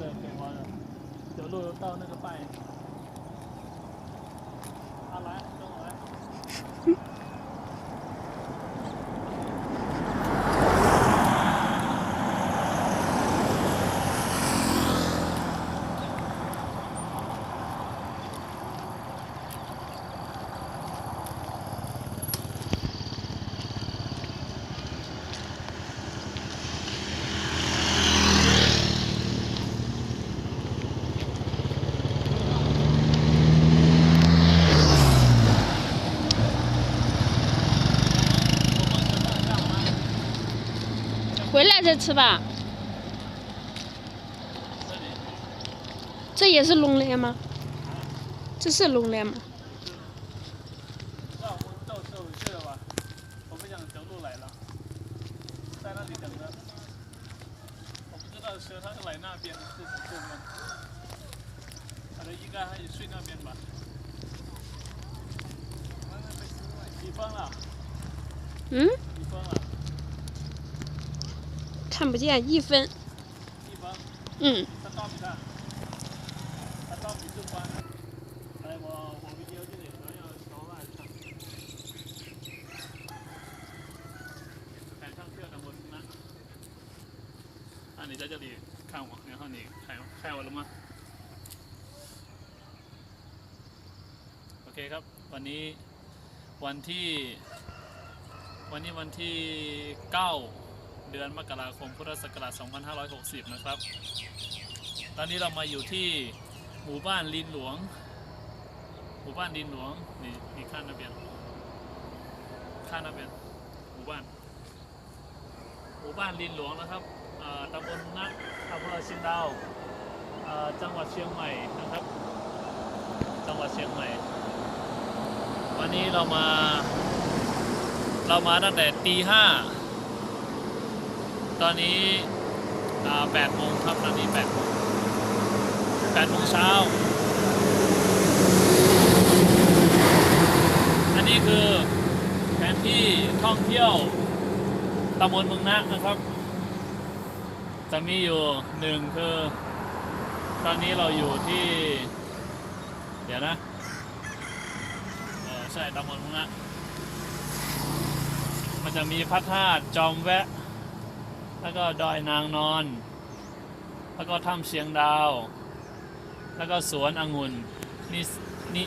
可以了，走路到那个半。啊来，跟我来。回来再吃吧。这也是龙脸吗？这是龙脸吗？那我们到时候去了吧？我不想走路来了，在那里等着。我不知道来那边是这边，可能应该还是睡那边吧。了？嗯，了？看不见一分。一分。嗯，他到你看，他到你就关了。哎，我我们有这里还要小外看。赶上去了，我呢？啊，你在这里看我，然后你看看我了吗โอเคครับ วันนี้วันที่วันนี้วันที่ 9 เ ดือนมกราคมพุทธศักราช 2560 นะครับ ตอนนี้เรามาอยู่ที่หมู่บ้านลินหลวง หมู่บ้านลินหลวง นี่นี่ข้างนาเบียนข้างนาเบียนหมู่บ้าน หมู่บ้านลินหลวงนะครับตำบลนะอำเภอเชียงดาวจังหวัดเชียงใหม่นะครับ จังหวัดเชียงใหม่ วันนี้เรามา เรามาตั้งแต่ตีห้า ตอนนี้อ่าแปดโมงครับ ตอนนี้แปดโมงแปดโมงเช้า อันนี้คือแผนที่ท่องเที่ยวตำบลเมืองนะนะครับ จะมีอยู่หนึ่งคือ ตอนนี้เราอยู่ที่ เดี๋ยวนะใช่ตำบลเมืองนะมันจะมีพระธาตุจอมแวะ แล้วก็ดอยนางนอน แล้วก็ถ้ำเชียงดาว แล้วก็สวนองุ่นนิสนิ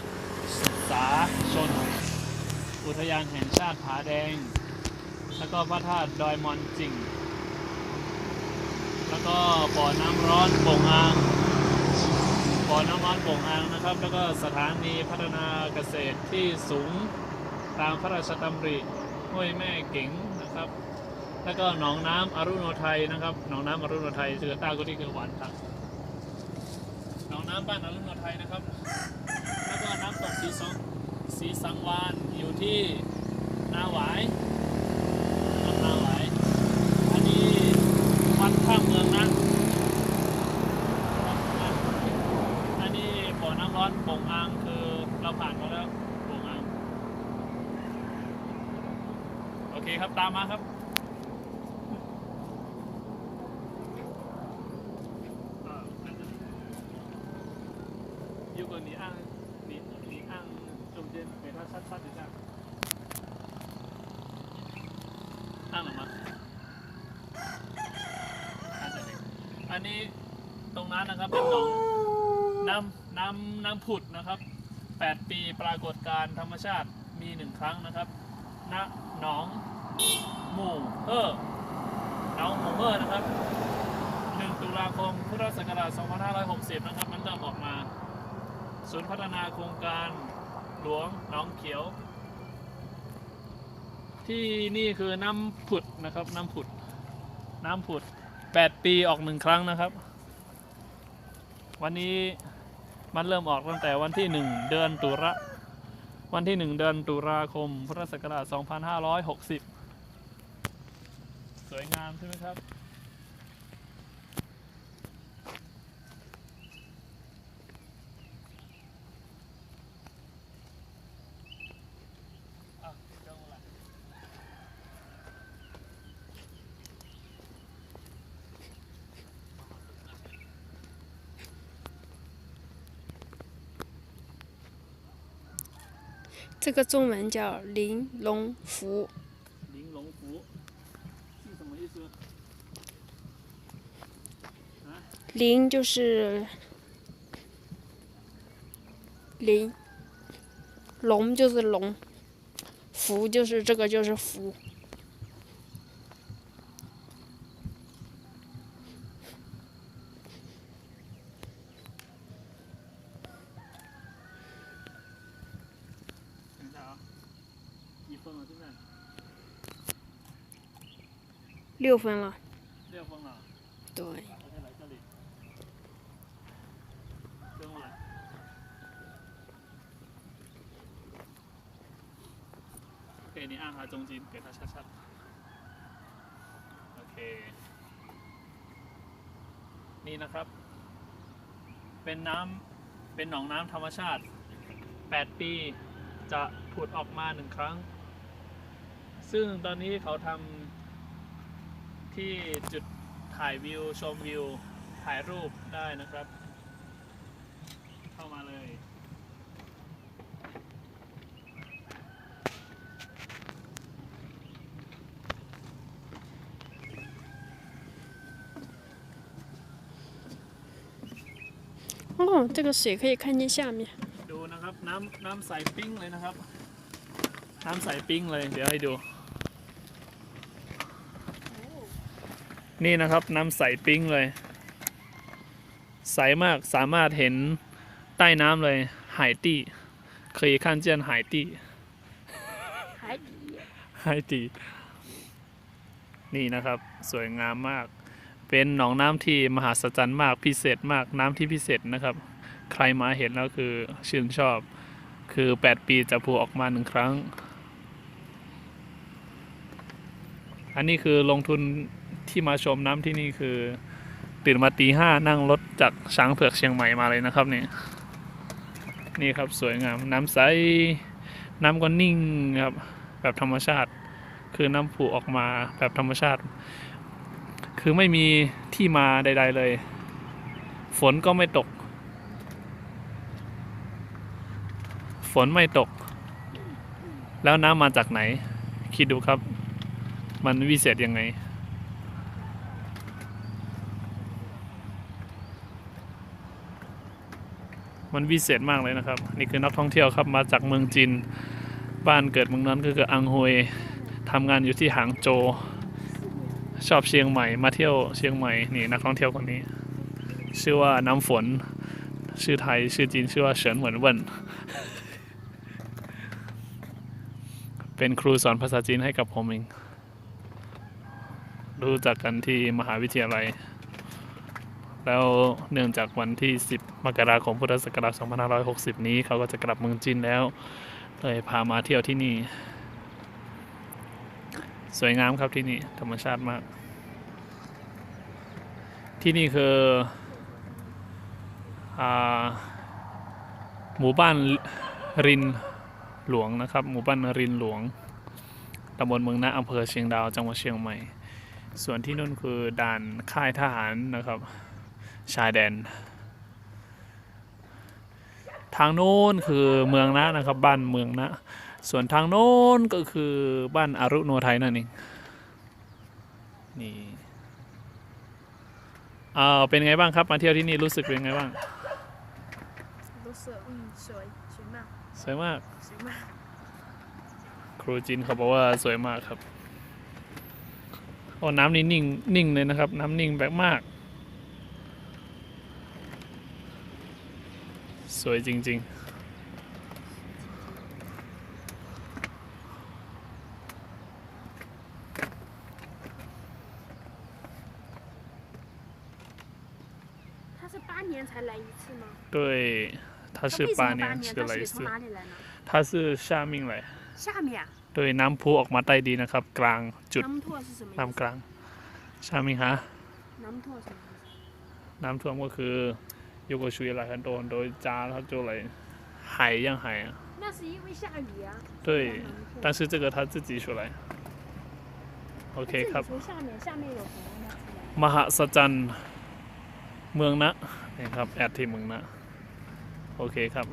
สาชน อุทยานแห่งชาติผาแดง แล้วก็พระธาตุดอยมอนจิง แล้วก็บ่อน้ำร้อนโป่งอ่างบ่อน้ำร้อนโป่งอ่างนะครับ แล้วก็สถานีพัฒนาเกษตรที่สูงตามพระราชดำริห้วยแม่เก๋งนะครับ แล้วก็หนองน้ำอรุโนไทยนะครับ หนองน้ำอรุโนไทยเจือต้าก็ที่คือหวานครับ หนองน้ำบ้านอรุโนไทยนะครับ แล้วก็น้ำตกสีสองสีสังวานอยู่ที่นาหวายน้ำนาหวายอันนี้วัดข้างเมืองนะอันนี้บ่อน้ำร้อนโป่งอ่างคือเราผ่านมาแล้วโป่งอ่างโอเคครับตามมาครับ 如果你按你你按中间给它擦擦几下，按了吗？按这里อันนี้ตรงนั้นนะครับเป็นหนองน้ำน้ำน้ำผุดนะครับ 8 ปีปรากฏการณ์ธรรมชาติมีหนึ่งครั้งนะครับณหนองหมู่เออหนองหมู่เออนะครับ 1 ตุลาคม พุทธศักราช 2560 นะครับ มันเริ่มออกมา า ศูนย์พัฒนาโครงการหลวงหนองเขียว ที่นี่คือน้ำผุดนะครับ น้ำผุด น้ำผุด 8 ปีออกหนึ่งครั้งนะครับ วันนี้มันเริ่มออกตั้งแต่วันที่ 1 เดือนตุลาวันที่ 1 เดือนตุลาคมพุทธศักราช2560 สวยงามใช่ไหมครับ 这个中文叫玲珑湖。玲珑湖是什么意思？玲就是玲，龙就是龙，福就是这个就是福。六分了，六分了。对， OK，来这里，跟我来。OK，你按它中间，给它下下。OK，นี่นะครับ เป็นน้ำเป็นหนองน้ำธรรมชาติ 8 ปีจะผุดออกมาหนึ่งครั้ง ซึ่งตอนนี้เขาทำ ที่จุด ถ่ายวิว ชมวิว ถ่ายรูปได้นะครับ เข้ามาเลย 哦，这个水可以看见下面。 ดูนะครับ น้ำน้ำใสปิ้งเลยนะครับ น้ำใสปิ้งเลย เดี๋ยวให้ดู นี่นะครับน้ำใสปิ้งเลย ใสมากสามารถเห็นใต้น้ำเลยหายตี้เคยขั้นเจนหายตี้หายตี้หายตีนี่นะครับสวยงามมาก เป็นหนองน้ำที่มหัศจรรย์มากพิเศษมากน้ำที่พิเศษนะครับ ใครมาเห็นแล้วคือชื่นชอบ คือ 8 ปีจะพูออกมาหนึ่งครั้ง อันนี้คือลงทุน ที่มาชมน้ำที่นี่คือ ตื่นมาตีห้านั่งรถจากช้างเผือกเชียงใหม่มาเลยนะครับนี่นี่ครับสวยงามน้ำใสน้ำก็นิ่งครับแบบธรรมชาติ คือน้ำผุออกมาแบบธรรมชาติ คือไม่มีที่มาใด ๆเลย ฝนก็ไม่ตก ฝนไม่ตก แล้วน้ำมาจากไหน คิดดูครับ มันวิเศษยังไง มันวิเศษมากเลยนะครับ นี่คือนักท่องเที่ยวครับมาจากเมืองจีน บ้านเกิดเมืองนั้นก็คืออังฮวยทำงานอยู่ที่หางโจ ชอบเชียงใหม่ มาเที่ยวเชียงใหม่นี่นักท่องเที่ยวคนนี้ ชื่อว่าน้ำฝน ชื่อไทยชื่อจีนชื่อว่าเฉินเหมือนเวินเป็นครูสอนภาษาจีนให้กับผมเองรู้จักกันที่มหาวิทยาลัย แล้วเนื่องจากวันที่ 10 มกราคมพุทธศักราช2560 นี้เขาก็จะกลับเมืองจีนแล้ว เลยพามาเที่ยวที่นี่ สวยงามครับที่นี่ ธรรมชาติมาก ที่นี่คืออหมู่บ้านรินหลวงนะครับ หมู่บ้านรินหลวงตำบลเมืองนาอำเภอเชียงดาว จังหวัดเชียงใหม่ ส่วนที่นู่นคือด่านค่ายทหารนะครับ ชายแดน ทางโน้นคือเมืองนะนะครับ บ้านเมืองนะ ส่วนทางโน้นก็คือบ้านอารุโนไทยนั่นเองนี่อ้าวเป็นไงบ้างครับ มาเที่ยวที่นี่รู้สึกเป็นไงบ้าง รู้สึกสวยมากสวยมาก สวยมากครูจินเขาบอกว่าสวยมากครับโอ้น้ำนี่นิ่งนิ่งเลยนะครับ น้ำนิ่งแบบมาก สวยจริง ๆ 他是八年才来一次吗？对，他是为什八年么八年？是来一次他水从，哪里来呢？他是下命来下面啊。 โดยน้ำพุออกมาใต้ดินนะครับ กลางจุด 南拓是什么意 น้ำ 思？ กลาง ชามิงฮะ 南拓什么意思？ น้ำท่วมก็คือ 有个水来很多很多家它就来海一样海啊那是因为下雨啊。对南拓但是这个他自己出来 OK 这里ครับ 从下面，下面有河吗？ มหัศจรรย์เมืองนะนี่ครับ แอดที่เมืองนะ โอเคครับ